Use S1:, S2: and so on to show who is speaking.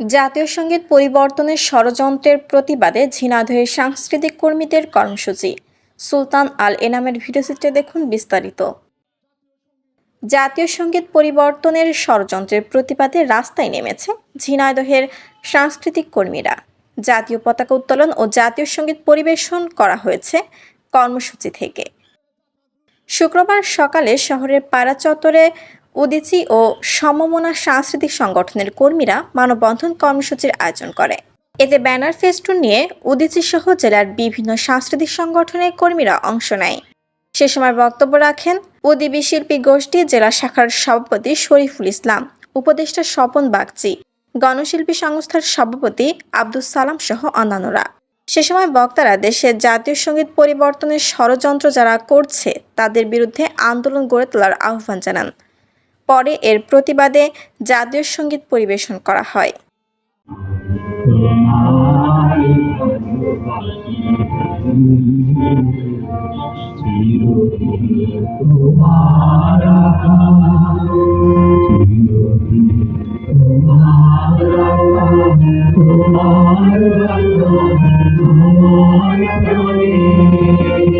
S1: জাতীয় সংগীত পরিবর্তনের ষড়যন্ত্রের প্রতিবাদে ঝিনাইদহের সাংস্কৃতিক কর্মীদের কর্মসূচি। সুলতান আল এনামের ভিডিওচিত্রে দেখুন বিস্তারিত। জাতীয় সংগীত পরিবর্তনের ষড়যন্ত্রের প্রতিবাদে রাস্তায় নেমেছে ঝিনাইদহের সাংস্কৃতিক কর্মীরা। জাতীয় পতাকা উত্তোলন ও জাতীয় সংগীত পরিবেশন করা হয়েছে কর্মসূচি থেকে। শুক্রবার সকালে শহরের পাড়া চত্বরে উদিচি ও সমমনা সাংস্কৃতিক সংগঠনের কর্মীরা মানববন্ধন কর্মসূচির আয়োজন করে। এতে ব্যানার ফেস্টুন নিয়ে উদিচি সহ জেলার বিভিন্ন সাংস্কৃতিক সংগঠনের কর্মীরা অংশ নেয়। সে সময় বক্তব্য রাখেন উদিবি শিল্পী গোষ্ঠী জেলা শাখার সভাপতি শরীফুল ইসলাম, উপদেষ্টা স্বপন বাগচি, গণশিল্পী সংস্থার সভাপতি আব্দুল সালাম সহ অন্যান্যরা। সে সময় বক্তারা দেশের জাতীয় সংগীত পরিবর্তনের ষড়যন্ত্র যারা করছে, তাদের বিরুদ্ধে আন্দোলন গড়ে তোলার আহ্বান জানান। পরে এর প্রতিবাদে জাতীয় সংগীত পরিবেশন করা হয়
S2: Thank you.